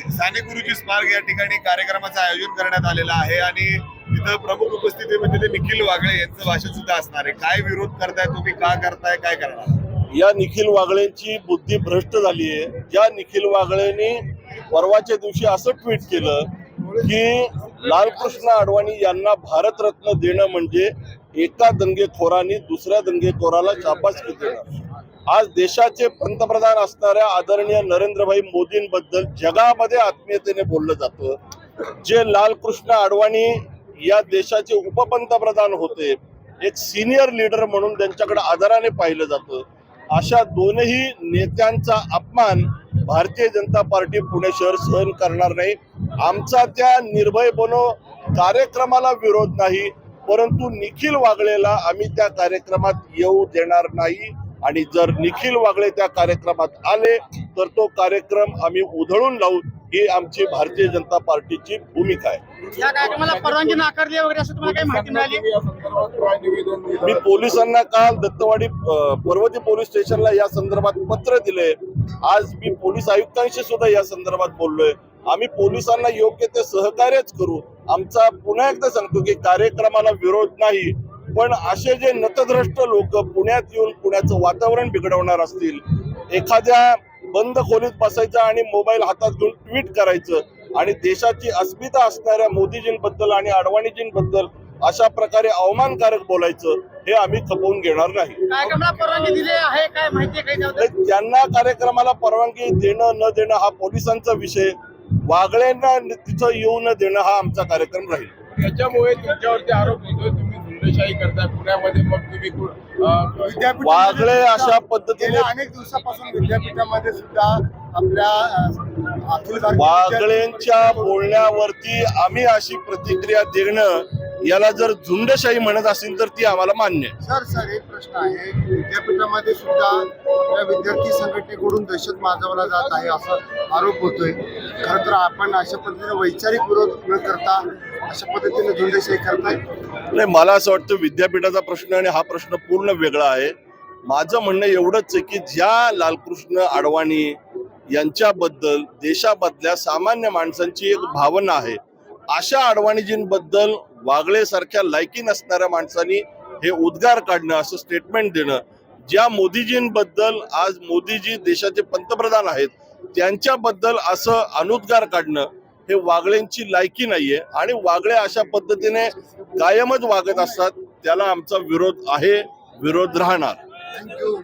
साने गुरुजी स्मारक या ठिकाणी कार्यक्रमाचं आयोजन करण्यात आलेलं आहे आणि तिथं प्रमुख उपस्थिती म्हणजे ते निखिल वागळे यांचं भाषण सुद्धा असणार आहे. काय विरोध करताय तुम्ही? का करताय? काय करणार? या निखिल वागळेंची बुद्धी भ्रष्ट झाली आहे. ज्या निखिल वागळेंनी परवाच्या दिवशी असं ट्विट केलं की लालकृष्ण अडवाणी यांना भारतरत्न देणं म्हणजे एका दंगेखोराने दुसऱ्या दंगेखोराला शाबासकी देणं. आज देशाचे पंतप्रधान असणाऱ्या आदरणीय नरेंद्रभाई मोदींबद्दल जगामध्ये आत्मीयतेने बोललं जातं. जे लालकृष्ण अडवाणी या देशाचे उपपंतप्रधान होते एक सिनियर लीडर म्हणून त्यांच्याकडे आदराने पाहिलं जातं. अशा दोनही नेत्यांचा अपमान भारतीय जनता पार्टी पुणे शहर सहन करणार नाही. आमचा त्या निर्भय बनो कार्यक्रमाला विरोध नाही परंतु निखिल वागळेला आम्ही त्या कार्यक्रमात येऊ देणार नाही. आणि जर निखिल वागळे त्या कार्यक्रमात आले तर तो कार्यक्रम आम्ही उधळून लावू. ही आमची भारतीय जनता पार्टीची भूमिका आहे. या कार्यक्रमाला परवानगी नाकारली वगैरे असं तुम्हाला काही माहिती मिळाली? मी पोलिसांना काल दत्तवाडी पर्वती पोलीस स्टेशनला या संदर्भात पत्र दिले. आज मी पोलीस आयुक्तांशी सुद्धा या संदर्भात बोललोय. आम्ही पोलिसांना योग्य ते सहकार्यच करू. आमचा पुन्हा एकदा सांगतो की कार्यक्रमाला विरोध नाही. पण असे जे नतद्रष्ट लोक पुण्यात येऊन पुण्याचं वातावरण बिघडवणार असतील एखाद्या बंद खोलीत बसायचं आणि मोबाईल हातात घेऊन ट्विट करायचं आणि देशाची अस्मिता असणाऱ्या मोदीजींबद्दल आणि अडवाणीजींबद्दल अशा प्रकारे अवमानकारक बोलायचं हे आम्ही खपवून घेणार नाही. त्यांना कार्यक्रमाला परवानगी देणं न देणं हा पोलिसांचा विषय. वागळ्यांना तिथं येऊ न देणं हा आमचा कार्यक्रम राहील. त्याच्यामुळे तुमच्यावरती आरोप गुंडशाही करताय पुण्यामध्ये मग तुम्ही वागळे अशा पद्धतीने अनेक दिवसापासून विद्यापीठामध्ये सुद्धा आपल्या वागळेंच्या बोलण्यावरती आम्ही अशी प्रतिक्रिया देणं याला जर झुंडशाही म्हणत असेल तर ती आम्हाला मान्य आहे. सर सर एक प्रश्न आहे. विद्यापीठामध्ये सुद्धा आपल्या विद्यार्थी संघटनेकडून दहशत माजवला जात आहे असा आरोप होतोय. खरं तर आपण अशा पद्धतीने वैचारिक विरोध न करता अशा पद्धतीने झुंडशाही करताय. नाही मला असं वाटतं विद्यापीठाचा प्रश्न आणि हा प्रश्न पूर्ण वेगळा आहे. माझं म्हणणं एवढंच आहे की ज्या लालकृष्ण अडवाणी यांच्याबद्दल देशामधल्या सामान्य माणसांची एक भावना आहे अशा अडवाणीजींबद्दल वागळेसारख्या लायकी नसणाऱ्या माणसांनी हे उद्गार काढणं असं स्टेटमेंट देणं ज्या मोदीजींबद्दल आज मोदीजी देशाचे पंतप्रधान आहेत त्यांच्याबद्दल असं अनुद्गार काढणं हे वागळ्यांची लायकी नाहीये आणि वागळे अशा पद्धतीने कायमच वागत असतात त्याला आमचा विरोध आहे विरोध राहणार. थँक्यू